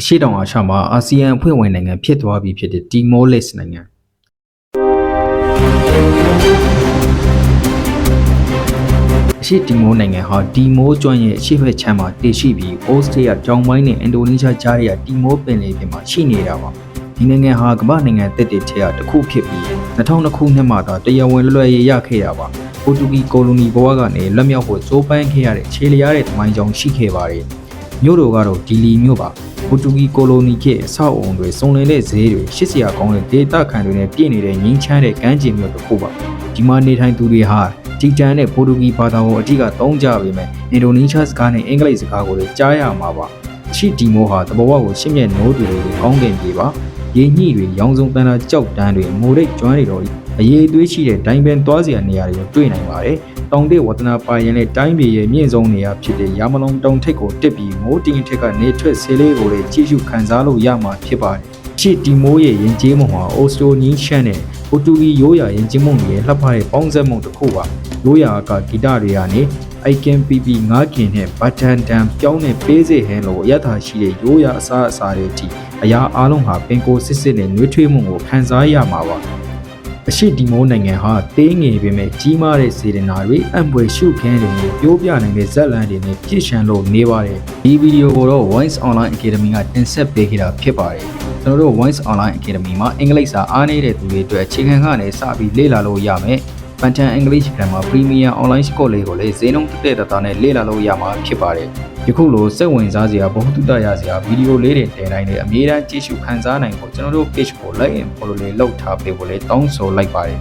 အရှိတောင်အာရှမှာအာဆီယံအဖွဲ့ဝင်နိုင်ငံဖြစ်သွားပြီဖြစ်တဲ့တီမောလက်စ်နိုင်ငံအရှိတီမောနိုင်ငံဟာတီမောကျွန်းရဲ့အရှိဘက်ခြမ်းမှာတည်ရှိပြီးဩစတြေးလျတောင်ပိုင်းနဲ့အင်ဒိုနီးရှားကြားရဲ့တီမောပင်လယ်ပြင်မှာရှိနေတာပါဒီနိုင်ငံဟာကမ္ဘာနိုင်ငံတက်တဲ့ထဲကတစ်ခုဖြစ်ပြီး2002ခုနှစ်မှာတော့တရားဝင်လွတ်လပ်ရေးရခဲ့တာပါပိုတူဂီကိုလိုနီဘဝကနေလွတ်မြောက်ဖို့ကြိုးပမ်းခဲ့ရတဲ့ခြေလျားတဲ့တမိုင်းကြောင်ရှိခဲ့ပါတယ်မြို့တော်ကတော့ဒီလီမြို့ပါ ပိုတူဂီကိုလိုနီခေတ်အဆောက်အုံတွေစုံလင်တဲ့ဈေးတွေရှစ်စရာကောင်းတဲ့ဒေတာခံတွေနဲ့ပြည့်နေတဲ့ငင်းချမ်းတဲ့ကမ်းခြေမြို့တစ်ခုပါဒီမှာနေထိုင်သူတွေဟာတီတန်နဲ့ပိုတူဂီဘာသာကိုအထက်ကသုံးကြပေမဲ့အင်ဒိုနီးရှားစကားနဲ့အင်္ဂလိပ်စကားကိုလည်းကြားရမှာပါအရှိတီမိုဟာတဘောဝကိုရှင်းမြဲနိုးတွေတွေကောင်းကင်ပြေပါရေညှိတွေရောင်စုံတန်တာကြောက်တန်းတွေမိုးရိတ်ကျွမ်းတွေတော့အရေးအသွေးရှိတဲ့ဒိုင်ပန်သွားစရာနေရာတွေကိုတွေ့နိုင်ပါတယ် တောင်တဲ့ဝတနာပါရင်နဲ့တိုင်းပြည်ရဲ့မြင့်ဆုံးနေရာဖြစ်တဲ့ရာမလုံးတုံထိပ်ကိုတက်ပြီးမိုးတင်ထက်ကနေထွက်ဆေးလေးကိုလည်းကြည့်ရှုခံစားလို့ရမှာဖြစ်ပါတယ်။ချစ်တီမိုးရဲ့ရင်ကျေးမှုဟာအိုစတိုနီးရှန်နဲ့ပိုတူဂီရိုးရာရင်ကျေးမှုတွေရဲ့လှပတဲ့ပေါင်းစပ်မှုတစ်ခုပါ။ရိုးရာကဂီတတွေကနေ I can PP ငါးကင်နဲ့ button down ပြောင်းတဲ့ပေးစေဟန်လိုအရသာရှိတဲ့ရိုးရာအစားအစာတွေအထိအရာအလုံးဟာပင်ကိုစစ်စစ်နဲ့နှွေးထွေးမှုကိုခံစားရမှာပါ။ အရှိတီမိုးနိုင်ငံဟာသေးငယ်ပေမဲ့ကြီးမားတဲ့စေတနာတွေအံပွေရှုခင်းတွေနဲ့ပြိုးပြနိုင်တဲ့ဇက်လန်တွေနဲ့ပြည့်ရှံလို့နေပါတယ်ဒီဗီဒီယိုကိုတော့ Voice Online Academy ကတင်ဆက်ပေးခဲ့တာဖြစ်ပါတယ်ကျွန်တော်တို့ Voice Online Academy မှာအင်္ဂလိပ်စာအားနည်းတဲ့သူတွေအတွက်အခြေခံကနေစပြီးလေ့လာလို့ရမယ် Pantan English Grammar Premium Online Course လေးကိုလည်းဈေးနှုန်းတက်တက်တာနဲ့လေ့လာလို့ရမှာဖြစ်ပါတယ်ယခုလိုစိတ်ဝင်စားစရာဘ ഹു တုတရစရာဗီဒီယိုလေးတွေတင်တိုင်းလည်းအမြဲတမ်းကြည့်ရှုခန်းစားနိုင်ဖို့ကျွန်တော်တို့ page ကို like and follow လေးလုပ်ထားပေးဖို့လည်းတောင်းဆိုလိုက်ပါတယ်